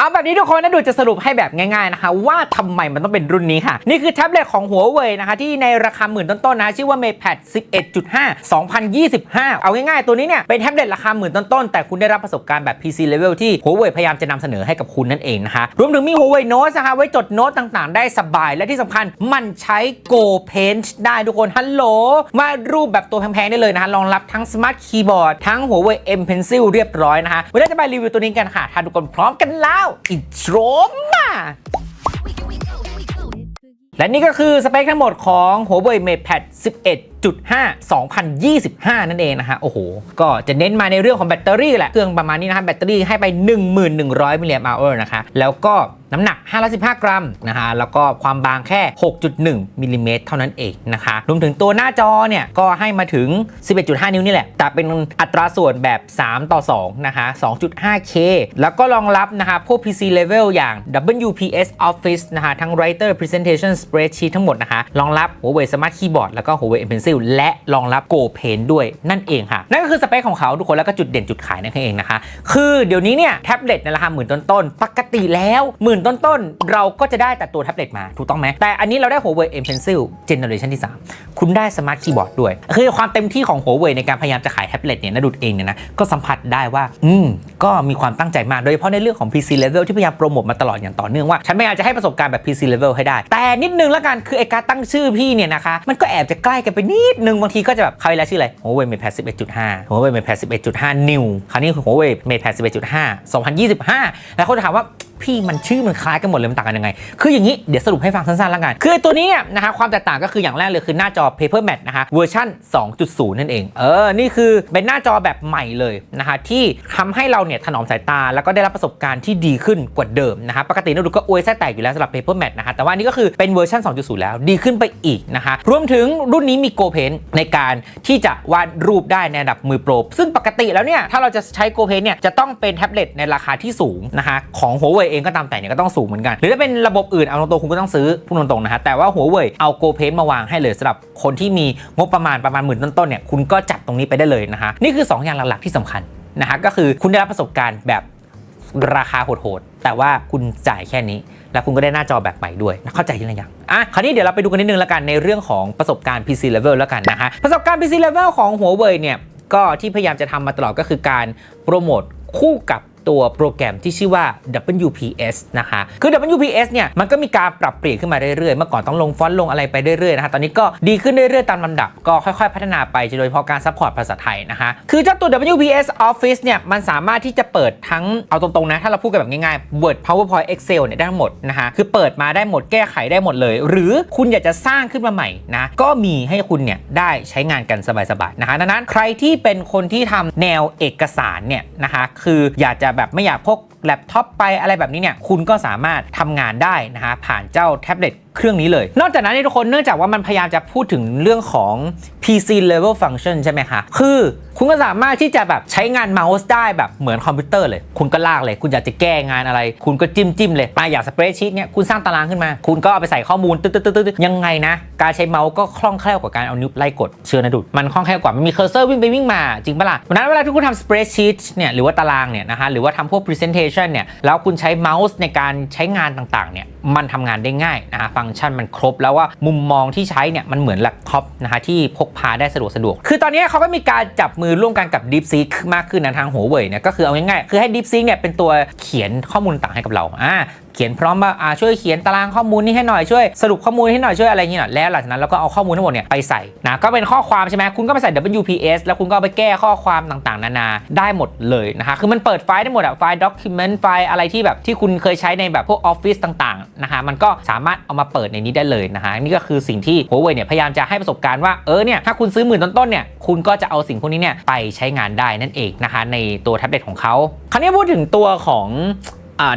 เอาแบบนี้ทุกคนนะดูจะสรุปให้แบบง่ายๆนะคะว่าทำไมมันต้องเป็นรุ่นนี้ค่ะ นี่คือแท็บเล็ตของหัวเว่ยนะคะที่ในราคาหมื่นต้นๆนะชื่อว่า Matepad 11.5 2025 เอาง่ายๆ ตัวนี้เนี่ยเป็นแท็บเล็ตราคาหมื่นต้นๆแต่คุณได้รับประสบการณ์แบบ PC level ที่หัวเว่ยพยายามจะนำเสนอให้กับคุณนั่นเองนะคะรวมถึงมีหัวเว่ยโน้ตนะคะไว้จดโน้ตต่างๆ ได้สบาย และที่สำคัญมันใช้ Go Paint ได้ทุกคนฮัลโหลวาดรูปแบบตัวแพงๆได้เลยนะคะรองรับทั้ง Smart Keyboard ทั้งหัวเว่ย M Pencil เรียบร้อยนะคะวันนี้จะไปรีวิวตัวนี้กันค่ะถ้าทุกคนพร้อมกันแล้วอินโทรมาและนี่ก็คือสเปคทั้งหมดของ Huawei MatePad 11.5 2025 นั่นเองนะฮะ โอ้โห ก็จะเน้นมาในเรื่องของแบตเตอรี่แหละ เครื่องประมาณนี้นะฮะ แบตเตอรี่ให้ไป 1100 มิลลิแอมป์อร์นะคะ แล้วก็ น้ำหนัก 515 กรัมนะฮะแล้วก็ความบางแค่ 6.1มิลิเมตรเท่านั้นเองนะคะรวมถึงตัวหน้าจอเนี่ยก็ให้มาถึง 11.5 นิ้วนี่แหละ แต่เป็นอัตราส่วนแบบ 3 ต่อ 2 นะคะ 2.5K แล้วก็รองรับนะคะพวก PC level อย่าง WPS Office นะคะทั้ง Writer Presentation Spreadsheet ทั้งหมดนะคะรองรับ Huawei Smart Keyboard แล้วก็ Huawei M Pencil และรองรับ Go Paint ด้วยนั่นเองค่ะ นั่นก็คือสเปคของเขาทุกคนแล้วก็จุดเด่นจุดขายนั่นเองนะคะ คือเดี๋ยวนี้เนี่ยแท็บเล็ตในราคาหมื่นต้นๆปกติแล้วหมื่นต้นๆ เราก็จะได้แต่ตัวแท็บเล็ตมา ถูกต้องไหม แต่อันนี้เราได้ Huawei M Pencil Generation ที่ 3 คุณได้ Smart Keyboard ด้วย คือความเต็มที่ของ Huawei ในการพยายามจะขายแท็บเล็ตเนี่ยนะดุดเองเนี่ยนะ ก็สัมผัสได้ว่า อืม ก็มีความตั้งใจมาก โดยเฉพาะในเรื่องของ PC level ที่พยายามโปรโมทมาตลอดอย่างต่อเนื่องว่า ฉันพยายามจะให้ประสบการณ์แบบ PC level ให้ได้ แต่นิดนึงแล้วกัน คือไอการตั้งชื่อพี่เนี่ยนะคะ มันก็แอบจะใกล้กันไปนิดนึง บางทีก็จะแบบเขาเวลาชื่ออะไร Huawei MatePad 11.5 Huawei MatePad 11.5 New คราวนี้คือ Huawei MatePad 11.5 2025 แล้วเขาจะถามว่า พี่มันชื่อมันคล้ายกันหมดเลยมันต่างกันยังไง คืออย่างนี้เดี๋ยวสรุปให้ฟังสั้นๆแล้วกัน คือตัวนี้เนี่ยนะคะความแตกต่างก็คืออย่างแรกเลยคือหน้าจอ Paper Matte นะคะเวอร์ชัน2.0 นั่นเอง เออ นี่คือเป็นหน้าจอแบบใหม่เลยนะคะที่ทำให้เราเนี่ยถนอมสายตา แล้วก็ได้รับประสบการณ์ที่ดีขึ้นกว่าเดิมนะคะปกติเราดูก็อวยแท้แตกอยู่แล้วสำหรับ Paper Matte นะคะแต่ว่านี่ก็คือเป็นเวอร์ชัน2.0 แล้วดีขึ้นไปอีกนะคะรวมถึงรุ่นนี้มี Go Paint ในการที่จะวาดรูปได้ในระดับมือโปรซึ่งปกติแล้วเนี่ยถ้าเราจะใช้ Go pen เนี่ยจะต้องเป็นแท็บเล็ตในราคาที่สูงนะคะของ Huawei เองก็ตามแต่เนี่ยก็ต้องสูงเหมือนกัน หรือถ้าเป็นระบบอื่นเอาตรงๆคุณก็ต้องซื้อพูดตรงๆนะฮะแต่ว่า Huawei เอา Go Paint มาวางให้เลยสำหรับคนที่มีงบประมาณประมาณหมื่นต้นๆเนี่ยคุณก็จัดตรงนี้ไปได้เลยนะคะนี่คือ 2 อย่างหลักๆที่สำคัญนะคะก็คือคุณได้รับประสบการณ์แบบราคาโหดๆ แต่ว่าคุณจ่ายแค่นี้ แล้วคุณก็ได้หน้าจอแบบใหม่ด้วย เข้าใจยังยังอะ คราวนี้เดี๋ยวเราไปดูกันนิดนึงแล้วกันในเรื่องของประสบการณ์ PC level แล้วกันนะคะประสบการณ์ PC level ของ Huawei เนี่ย ก็ที่พยายามจะทำมาตลอดก็คือการโปรโมทคู่กับ ตัวโปรแกรมที่ชื่อว่า WPS นะคะ คือ WPS เนี่ย มันก็มีการปรับเปลี่ยนขึ้นมาเรื่อยๆ เมื่อก่อนต้องลงฟอนต์ลงอะไรไปเรื่อยๆ นะคะ ตอนนี้ก็ดีขึ้นเรื่อยๆ ตามลำดับ ก็ค่อยๆ พัฒนาไป โดยเฉพาะการซัพพอร์ตภาษาไทยนะคะ คือเจ้าตัว WPS Office เนี่ย มันสามารถที่จะเปิดทั้ง เอาตรงๆ นะ ถ้าเราพูดกันแบบง่ายๆ Word PowerPoint Excel เนี่ยได้ทั้งหมดนะคะ คือเปิดมาได้หมด แก้ไขได้หมดเลย หรือคุณอยากจะสร้างขึ้นมาใหม่นะ ก็มีให้คุณเนี่ยได้ใช้งานกันสบายๆ นะคะ ดังนั้นใครที่เป็นคนที่ทำแนวเอกสารเนี่ยนะคะ คืออยากจะแบบไม่อยากพกแล็ปท็อปไปอะไรแบบนี้เนี่ยคุณก็สามารถทำงานได้นะฮะผ่านเจ้าแท็บเล็ตเครื่องนี้เลย นอกจากนั้นทุกคนเนื่องจากว่ามันพยายามจะพูดถึงเรื่องของ PC level function ใช่ไหมคะคือคุณก็สามารถที่จะแบบใช้งานเมาส์ได้แบบเหมือนคอมพิวเตอร์เลย คุณก็ลากเลย คุณอยากจะแก้งานอะไร คุณก็จิ้มจิ้มเลยมาอย่างสเปรดชีตเนี่ยคุณสร้างตารางขึ้นมา คุณก็เอาไปใส่ข้อมูลตึ๊ดตึ๊ดตึ๊ดยังไงนะ การใช้เมาส์ก็คล่องแคล่วกว่าการเอานิ้วไล่กดเชื่อนะดุดมันคล่องแคล่วกว่ามันมีเคอร์เซอร์วิ่งไปวิ่งมาจริงปะล่ะเพราะนั้นเวลาที่คุณทำสเปรดชีตเนี่ยหรือว่าตารางเนี่ยนะคะหรือว่าทำพวก presentation เนี่ยแล้วคุณใช้เมาส์ในการใช้งานต่างๆเนี่ยมันทำงานได้ง่ายนะฮะฟังก์ชันมันครบแล้วว่ามุมมองที่ใช้เนี่ยมันเหมือนแล็ปท็อปนะฮะที่พกพาได้สะดวกสะดวก คือตอนนี้เขาก็มีการจับมือร่วมกันกับ DeepSeek มากขึ้นนะทางหัวเว่ยเนี่ยก็คือเอาง่ายๆคือให้ DeepSeek เนี่ยเป็นตัวเขียนข้อมูลต่างให้กับเราอ่าเขียนพร้อมว่าอ่าช่วยเขียนตารางข้อมูลนี้ให้หน่อยช่วยสรุปข้อมูลให้หน่อยช่วยอะไรอย่างเงี้ยหน่อยแล้วหลังจากนั้นเราก็เอาข้อมูลทั้งหมดเนี่ยไปใส่นะก็เป็นข้อความใช่ไหมคุณก็ไปใส่ WPS แล้วคุณก็เอาไปแก้ข้อความต่างๆ นานาได้หมดเลยนะคะคือมันเปิดไฟล์ได้หมดอะไฟล์ document ไฟล์อะไรที่แบบที่คุณเคยใช้ในแบบพวก Office ต่างๆนะคะมันก็สามารถเอามาเปิดในนี้ได้เลยนะคะนี่ก็คือสิ่งที่ Huawei เนี่ยพยายามจะให้ประสบการณ์ว่าเออเนี่ยถ้าคุณซื้อหมื่นต้นๆเนี่ยคุณก็จะเอาสิ่งพวกนี้เนี่ยไปใช้งานได้นั่นเองนะคะในตัวแท็บเล็ตของเขาคราวนี้พูดถึงตัวของ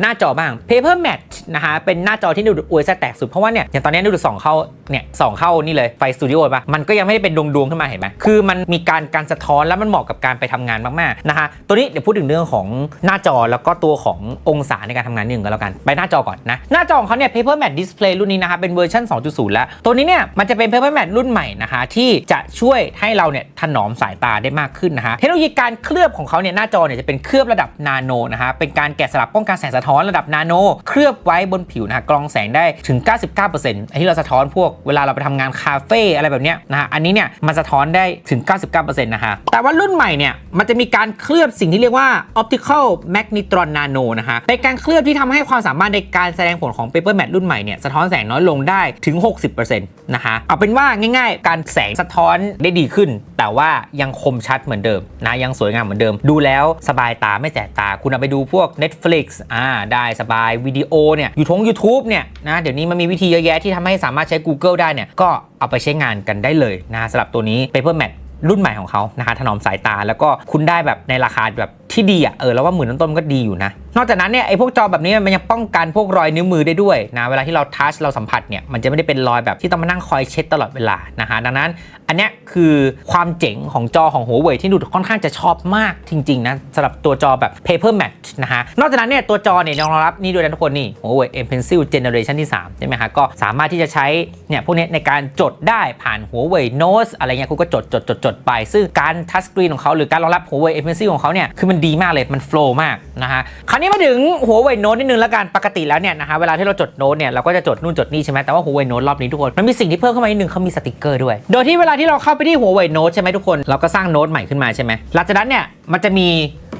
หน้าจอบ้าง Paper Matte นะคะเป็นหน้าจอที่ดูดอวยแแตกสุดเพราะว่าเนี่ยอย่างตอนนี้ดูดสองเข้าเนี่ยสองเข้านี่เลยไฟสตูดิโอป่ะมันก็ยังไม่ได้เป็นดวงๆขึ้นมาเห็นไหมคือมันมีการการสะท้อนแล้วมันเหมาะกับการไปทำงานมากๆนะคะตัวนี้เดี๋ยวพูดถึงเรื่องของหน้าจอแล้วก็ตัวขององศาในการทำงานนิดนึงก็แล้วกันไปหน้าจอก่อนนะหน้าจอของเขาเนี่ย Paper Matte Display รุ่นนี้นะคะเป็นเวอร์ชัน2.0 แล้ว ตัวนี้เนี่ยมันจะเป็น Paper Matte รุ่นใหม่นะคะที่จะช่วยให้เราเนี่ยถนอมสายตาได้มากขึ้นนะคะเทคโนโลยีการเคลือบของเขาเนี่ยหน้าจอเนี่ยจะเป็นเคลือบระดับนาโนนะคะเป็นการแกะสลักป้องกันแสงงสะท้อนระดับนาโน เคลือบไว้บนผิวนะฮะกรองแสงได้ถึง 99%ไอ้ที่เราสะท้อนพวกเวลาเราไปทำงานคาเฟ่อะไรแบบเนี้ยนะฮะอันนี้เนี่ยมันสะท้อนได้ถึง 99%นะฮะแต่ว่ารุ่นใหม่เนี่ยมันจะมีการเคลือบสิ่งที่เรียกว่า optical magnetron nano นะฮะเป็นการเคลือบที่ทำให้ความสามารถในการแสดงผลของ paper matte รุ่นใหม่เนี่ยสะท้อนแสงน้อยลงได้ถึง 60%นะฮะเอาเป็นว่าง่ายๆ การแสงสะท้อนได้ดีขึ้น แต่ว่ายังคมชัดเหมือนเดิมนะยังสวยงามเหมือนเดิม ดูแล้วสบายตาไม่แสบตา คุณเอาไปดูพวก Netflix อ่าได้สบายวิดีโอเนี่ยอยู่ทง YouTube เนี่ยนะเดี๋ยวนี้มันมีวิธีเยอะแยะที่ทำให้สามารถใช้ Google ได้เนี่ยก็เอาไปใช้งานกันได้เลยนะสำหรับตัวนี้ Papermat รุ่นใหม่ของเขานะคะถนอมสายตาแล้วก็คุณได้แบบในราคาแบบที่ดีอะเออแล้วว่าหมื่นต้นๆก็ดีอยู่นะนอกจากนั้นเนี่ยไอ้พวกจอแบบนี้มันยังป้องกันพวกรอยนิ้วมือได้ด้วยนะเวลาที่เราทัชเราสัมผัสเนี่ยมันจะไม่ได้เป็นรอยแบบที่ต้องมานั่งคอยเช็ดตลอดเวลานะฮะดังนั้น อันนี้คือความเจ๋งของจอของหัวเว่ยที่ดูค่อนข้างจะชอบมากจริงๆนะสำหรับตัวจอแบบ Paper Matte นะฮะนอกจากนั้นเนี่ยตัวจอเนี่ยยังรองรับนี่ด้วยนะทุกคนนี่หัวเว่ย M Pencil Generation ที่3ใช่ไหมฮะก็สามารถที่จะใช้เนี่ยพวกนี้ในการจดได้ผ่านหัวเว่ย Notes อะไรเงี้ยคุณก็จดจดจดจดไป ซึ่งการทัชสกรีนของเขาหรือการรองรับหัวเว่ย M Pencil ของเขาเนี่ยคือมันดีมากเลยมันโฟล์มากนะฮะคราวนี้มาถึงหัวเว่ยโน้ตนิดนึงแล้วกันปกติแล้วเนี่ยนะฮะเวลาที่เราจดโน้ตเนี่ยเราก็จะจดนู่นจดนี่ใช่ไหมแต่ว่าหัวเว่ยโน้ตรอบนี้ทุกคนมันมีสิ่งที่เพิ่มเข้ามานิดนึงเขามีสติกเกอร์ด้วย โดยที่เวลาที่เราเข้าไปที่หัวเว่ยโน้ตใช่ไหมทุกคนเราก็สร้างโน้ตใหม่ขึ้นมาใช่ไหมหลังจากนั้นเนี่ยมันจะมี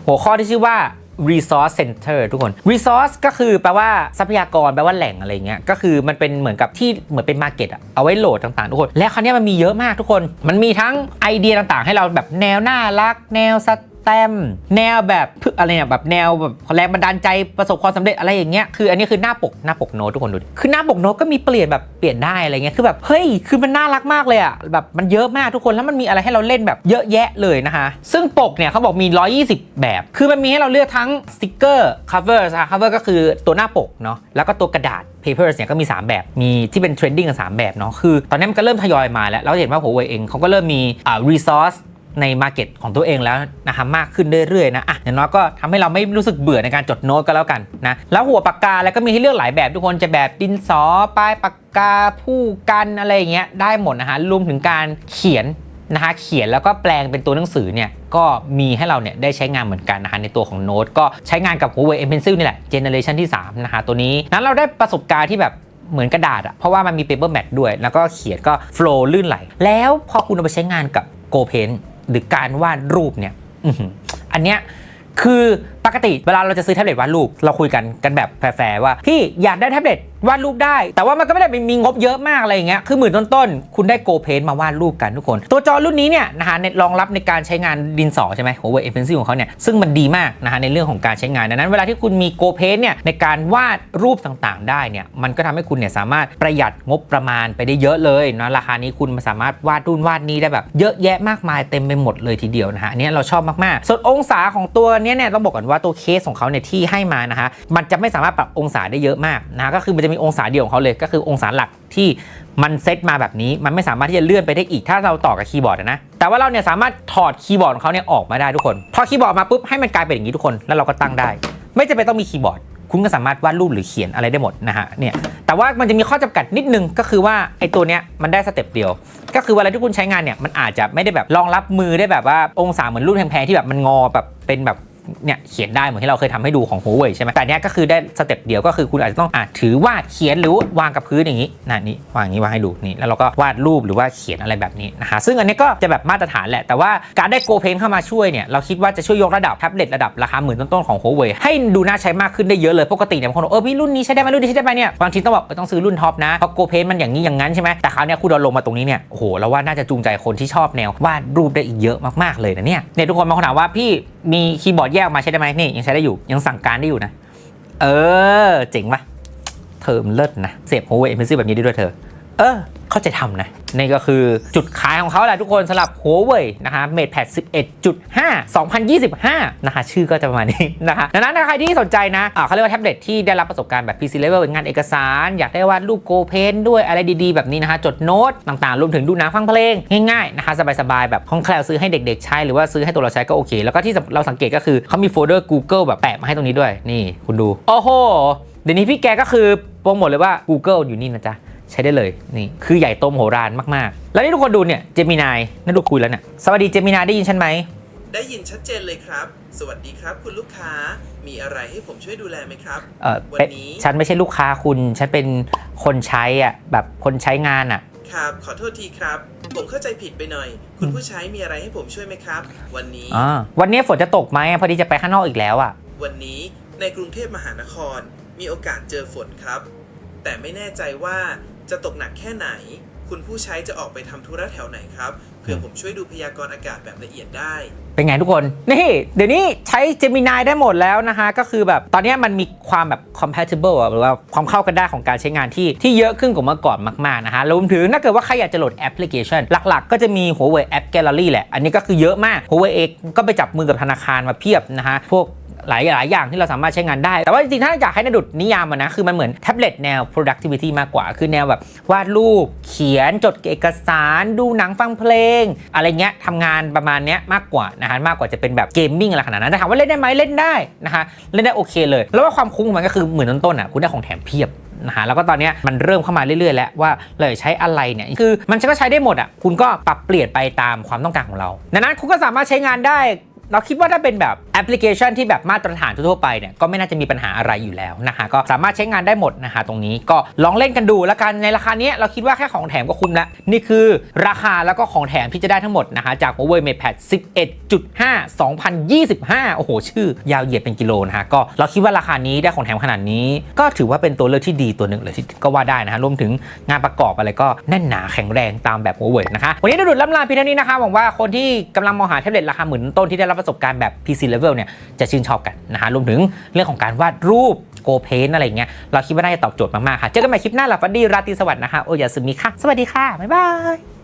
หัวข้อที่ชื่อว่า resource center ทุกคน resource ก็คือแปลว่าทรัพยากรแปลว่าแหล่งอะไรเงี้ย ก็คือมันเป็นเหมือนกับที่เหมือนเป็น market อะเอาไว้โหลดต่างๆ ทุกคน และคราวนี้มันมีเยอะมากทุกคน มันมีทั้งไอเดียต่างๆ ให้เราแบบแนวน่ารัก แนวส แตมแนวแบบพึอะไรเนี่ยแบบแนวแบบแรงบันดาลใจประสบความสำเร็จอะไรอย่างเงี้ยคืออันนี้คือหน้าปกหน้าปกโน้ตทุกคนดูดิคือหน้าปกโน้ตก็มีเปลี่ยนแบบเปลี่ยนได้อะไรเงี้ยคือแบบเฮ้ยคือมันน่ารักมากเลยอะแบบมันเยอะมากทุกคนแล้วมันมีอะไรให้เราเล่นแบบเยอะแยะเลยนะคะซึ่งปกเนี่ยเขาบอกมี 120 แบบ คือมันมีให้เราเลือกทั้งสติกเกอร์ cover นะ cover ก็คือตัวหน้าปกเนาะแล้วก็ตัวกระดาษ papers เนี่ยก็มี 3 แบบ มีที่เป็น trending กัน3แบบเนาะคือ ตอนนี้มันก็เริ่มทยอยมาแล้ว เราเห็นว่า Huawei เองเขาก็เริ่มมีอ่า resource ใน Market ของตัวเองแล้วนะคะมากขึ้นเรื่อยๆนะอะอย่างน้อยก็ทำให้เราไม่รู้สึกเบื่อในการจดโน้ตก็แล้วกันนะแล้วหัวปากกาแล้วก็มีให้เลือกหลายแบบทุกคนจะแบบดินสอปลายปากกาผู้กันอะไรอย่างเงี้ยได้หมดนะฮะรวมถึงการเขียนนะคะเขียนแล้วก็แปลงเป็นตัวหนังสือเนี่ยก็มีให้เราเนี่ยได้ใช้งานเหมือนกันนะคะในตัวของโน้ตก็ใช้งานกับ Huawei M Pencil นี่แหละเจเนอเรชันที่3นะคะตัวนี้นั้นเราได้ประสบการณ์ที่แบบเหมือนกระดาษอะเพราะว่ามันมี paper matte ด้วย แล้วก็เขียนก็โฟล์ลื่นไหล แล้วพอคุณเอาไปใช้งานกับ Go Paint หรือการวาดรูปเนี่ยอันเนี้ยคือปกติเวลาเราจะซื้อแท็บเล็ตวาดรูปเราคุยกันกันแบบแฟร์ๆว่าพี่อยากได้แท็บเล็ตวาดรูปได้ แต่ว่ามันก็ไม่ได้มีงบเยอะมากอะไรอย่างเงี้ยคือหมื่นต้นๆคุณได้โกเพนมาวาดรูปกันทุกคน ตัวจอรุ่นนี้เนี่ยนะฮะในรองรับในการใช้งานดินสอใช่ไหม Huawei M Pencil ของเขาเนี่ยซึ่งมันดีมากนะฮะในเรื่องของการใช้งานดังนั้น เวลาที่คุณมีโกเพนเนี่ยในการวาดรูปต่างๆ ได้เนี่ยมันก็ทำให้คุณเนี่ยสามารถประหยัดงบประมาณไปได้เยอะเลยนะราคานี้คุณสามารถวาดรุ่นวาดนี้ได้แบบเยอะแยะมากมายเต็มไปหมดเลยทีเดียวนะฮะอันนี้เราชอบมากๆส่วนองศาของตัวเนี้ยเนี่ยต้องบอกก่อนว่าตัวเคสของเขาเนี่ยที่ให้มานะฮะมันจะไม่สามารถปรับองศาได้เยอะมากนะะก็คือมันจะมีองศาเดียวของเขาเลย ก็คือองศาหลักที่มันเซตมาแบบนี้มันไม่สามารถที่จะเลื่อนไปได้อีกถ้าเราต่อกับคีย์บอร์ดนะแต่ว่าเราเนี่ยสามารถถอดคีย์บอร์ดของเขาเนี่ยออกมาได้ทุกคน พอคีย์บอร์ดมาปุ๊บให้มันกลายเป็นอย่างนี้ทุกคนแล้วเราก็ตั้งได้ ไม่จำเป็นต้องมีคีย์บอร์ดคุณก็สามารถวาดรูปหรือเขียนอะไรได้หมดนะฮะเนี่ยแต่ว่ามันจะมีข้อจำกัดนิดนึงก็คือว่าไอ้ตัวเนี้ยมันได้สเต็ปเดียว ก็คือเวลาที่คุณใช้งานเนี่ยมันอาจจะไม่ได้แบบรองรับมือได้แบบว่าองศาเหมือนรุ่นแพงๆที่แบบมันงอแบบเป็นแบบ เนี่ยเขียนได้เหมือนที่เราเคยทำให้ดูของ Huawei ใช่ไหมแต่เนี้ยก็คือได้สเต็ปเดียวก็คือคุณอาจจะต้องอะถือวาดเขียนหรือวางกับพื้นอย่างนี้นะนี่วางอย่างนี้วางให้ดูนี่แล้วเราก็วาดรูปหรือว่าเขียนอะไรแบบนี้นะคะซึ่งอันนี้ก็จะแบบมาตรฐานแหละแต่ว่าการได้ Go Paint เข้ามาช่วยเนี่ยเราคิดว่าจะช่วยยกระดับแท็บเล็ตระดับราคาหมื่นต้นๆของ Huawei ให้ดูน่าใช้มากขึ้นได้เยอะเลยปกติเนี่ยบางคนบอกเออพี่รุ่นนี้ใช้ได้ไหมรุ่นนี้ใช้ได้ไหมเนี่ยบางทีต้องบอกต้องซื้อรุ่นท็อปนะเพราะ Go Paint มันอย่างนี้อย่างนั้นใช่ไหมแต่คราวเนี้ยคุณเอาลงมาตรงนี้เนี่ยโอ้โหเราว่าน่าจะจูงใจคนที่ชอบแนววาดรูปได้อีกเยอะมากๆเลยนะเนี่ยเนี่ยทุกคนบางคนถามว่าพี่มีคีย์บอร์ดแยกออกมาใช้ได้ไหมนี่ยังใช้ได้อยู่ยังสั่งการได้อยู่นะ เออ เจ๋งปะเธอมเลิศนะ เสียบ Huawei m p e c แบบนี้ได้ด้วยเธอ เออ เข้าใจทำนะนี่ก็คือจุดขายของเขาแหละทุกคนสำหรับ Huawei นะคะ MatePad 11.5 2025 นะคะ ชื่อก็จะประมาณนี้นะคะดังนั้นใครที่สนใจนะอ่าเขาเรียกว่าแท็บเล็ตที่ได้รับประสบการณ์แบบ PC level งานเอกสาร อยากได้วาดรูปโกเพนด้วยอะไรดีๆ แบบนี้นะคะ จดโน้ตต่างๆ รวมถึงดูหนังฟังเพลง ง่ายๆนะคะ สบายๆ แบบคล่องแคล่วซื้อให้เด็กๆ ใช้ หรือว่าซื้อให้ตัวเราใช้ก็โอเค แล้วก็ที่เราสังเกตก็คือเขามีโฟลเดอร์ Google แบบแปะมาให้ตรงนี้ด้วยนี่คุณดูโอ้โหเดี๋ยวนี้พี่แกก็คือโปรโมทเลยว่า Google อยู่นี่นะจ๊ะ ใช้ได้เลยนี่คือใหญ่โตมโหฬารมากๆ แล้วนี่ทุกคนดูเนี่ยเจมินายนั่นดูคุยแล้วเนี่ยสวัสดีเจมินายได้ยินฉันไหมได้ยินชัดเจนเลยครับ สวัสดีครับ คุณลูกค้า มีอะไรให้ผมช่วยดูแลไหมครับเออวันเป็นนี้ฉันไม่ใช่ลูกค้าคุณ ฉันเป็นคนใช้อะแบบคนใช้งานอะ ครับ ขอโทษทีครับ ผมเข้าใจผิดไปหน่อย คุณผู้ใช้มีอะไรให้ผมช่วยไหมครับ วันนี้อ่าวันนี้ฝนจะตกไหมอะพอดีจะไปข้างนอกอีกแล้วอะ วันนี้ในกรุงเทพมหานคร มีโอกาสเจอฝนครับ แต่ไม่แน่ใจว่า จะตกหนักแค่ไหน คุณผู้ใช้จะออกไปทำธุระแถวไหนครับเพื่อผมช่วยดูพยากรณ์อากาศแบบละเอียดได้ เป็นไงทุกคน นี่ เดี๋ยวนี้ใช้ Gemini ได้หมดแล้วนะคะก็คือแบบตอนนี้มันมีความแบบ compatible หรือว่าความเข้ากันได้ของการใช้งานที่ที่เยอะขึ้นกว่าเมื่อก่อนมาก ๆ นะคะรวมถึงถ้าเกิดว่าใครอยากจะโหลดแอปพลิเคชัน หลัก ๆ ก็จะมี Huawei App Gallery แหละ อันนี้ก็คือเยอะมาก Huawei เองก็ไปจับมือกับธนาคารมาเพียบนะคะพวก หลายหลายอย่างที่เราสามารถใช้งานได้ แต่ว่าจริงๆถ้าอยากให้นดุดนิยามมันนะ คือมันเหมือนแท็บเล็ตแนว productivity มากกว่า คือแนวแบบวาดรูป เขียนจดเอกสาร ดูหนังฟังเพลง อะไรเงี้ยทำงานประมาณเนี้ยมากกว่านะฮะมากกว่าจะเป็นแบบเกมมิ่งอะไรขนาดนั้นแต่ถามว่าเล่นได้ไหมเล่นได้นะคะเล่นได้โอเคเลย แล้วว่าความคุ้มของมันก็คือเหมือนต้นๆอะคุณได้ของแถมเพียบนะฮะแล้วก็ตอนเนี้ยมันเริ่มเข้ามาเรื่อยๆ แล้วว่าเราจะใช้อะไรเนี่ยคือมันก็ใช้ได้หมดอะคุณก็ปรับเปลี่ยนไปตามความต้องการของเราดังนั้นคุณก็สามารถใช้งานได้ เราคิดว่าถ้าเป็นแบบแอปพลิเคชันที่แบบมาตรฐานทั่วไปเนี่ยก็ไม่น่าจะมีปัญหาอะไรอยู่แล้วนะคะก็สามารถใช้งานได้หมดนะคะตรงนี้ก็ลองเล่นกันดูแล้วกันในราคาเนี้ยเราคิดว่าแค่ของแถมก็คุ้มแล้ว นี่คือราคาแล้วก็ของแถมที่จะได้ทั้งหมดนะคะจาก Huawei MatePad 11.5 2025 โอ้โห ชื่อยาวเหยียดเป็นกิโลนะคะก็เราคิดว่าราคานี้ได้ของแถมขนาดนี้ ก็ถือว่าเป็นตัวเลือกที่ดีตัวหนึ่งเลยที่ก็ว่าได้นะฮะรวมถึงงานประกอบอะไรก็แน่นหนาแข็งแรงตามแบบ Huawei นะคะวันนี้ได้ดูดล่ำลาเพียงเท่านี้นะคะหวังว่าคนที่กำลังมองหาแท็บเล็ตราคาหมื่นต้นที่ได้รับประสบการณ์แบบ PC level เนี่ยจะชื่นชอบกันนะฮะรวมถึงเรื่องของการวาดรูปโกเพนอะไรเงี้ยเราคิดว่าน่าจะตอบโจทย์มากๆค่ะเจอกันใหม่คลิปหน้าหลับฝันดีราตรีสวัสดิ์นะคะโอยาสึมิค่ะสวัสดีค่ะบ๊ายบาย